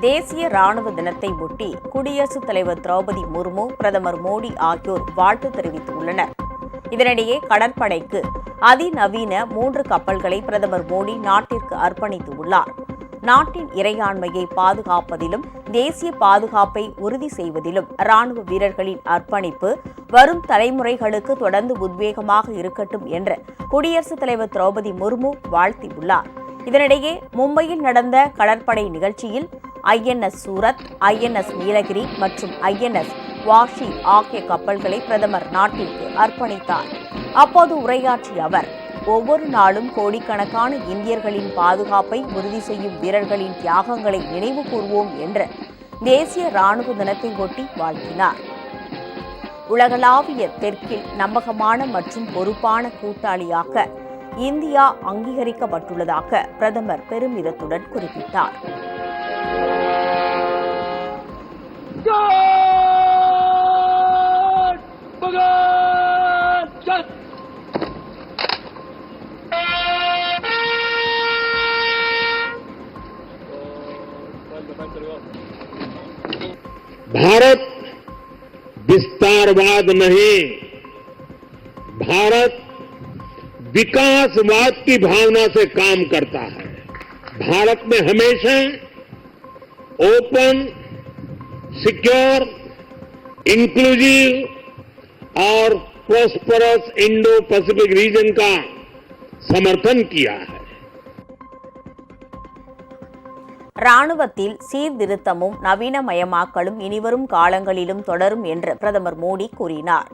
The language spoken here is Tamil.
தேசிய ராணுவ தினத்தை ஒட்டி குடியரசுத் தலைவர் திரௌபதி முர்மு பிரதமர் மோடி ஆகியோர் வாழ்த்து தெரிவித்துள்ளனர். இதனிடையே கடற்படைக்கு அதிநவீன மூன்று கப்பல்களை பிரதமர் மோடி நாட்டிற்கு அர்ப்பணித்துள்ளார். நாட்டின் இறையாண்மையை பாதுகாப்பதிலும் தேசிய பாதுகாப்பை உறுதி செய்வதிலும் ராணுவ வீரர்களின் அர்ப்பணிப்பு வரும் தலைமுறைகளுக்கு தொடர்ந்து உத்வேகமாக இருக்கட்டும் என்று குடியரசுத் தலைவர் திரௌபதி முர்மு வாழ்த்தியுள்ளார். இதனிடையே மும்பையில் நடந்த கடற்படை நிகழ்ச்சியில் ஐஎன்எஸ் சூரத் ஐஎன்எஸ் நீலகிரி மற்றும் ஐஎன்எஸ் வாஷி ஆகிய கப்பல்களை பிரதமர் நாட்டிற்கு அர்ப்பணித்தார். அப்போது உரையாற்றிய அவர் ஒவ்வொரு நாளும் கோடிக்கணக்கான இந்தியர்களின் பாதுகாப்பை உறுதி செய்யும் வீரர்களின் தியாகங்களை நினைவு கூர்வோம் என்று தேசிய ராணுவ தினத்தை ஒட்டி வாழ்த்தினார். உலகளாவிய தெற்கில் நம்பகமான மற்றும் பொறுப்பான கூட்டாளியாக இந்தியா அங்கீகரிக்கப்பட்டுள்ளதாக பிரதமர் பெருமிதத்துடன் குறிப்பிட்டார். भारत विस्तारवाद नहीं, भारत विकासवाद की भावना से काम करता है। भारत में हमेशा ओपन, सिक्योर इंक्लूसिव और प्रोस्परस इंडो पैसिफिक रीजन का समर्थन किया है। ராணுவத்தில் சீர்திருத்தமும் நவீனமயமாக்கலும் இனிவரும் காலங்களிலும் தொடரும் என்று பிரதமர் மோடி கூறினார்.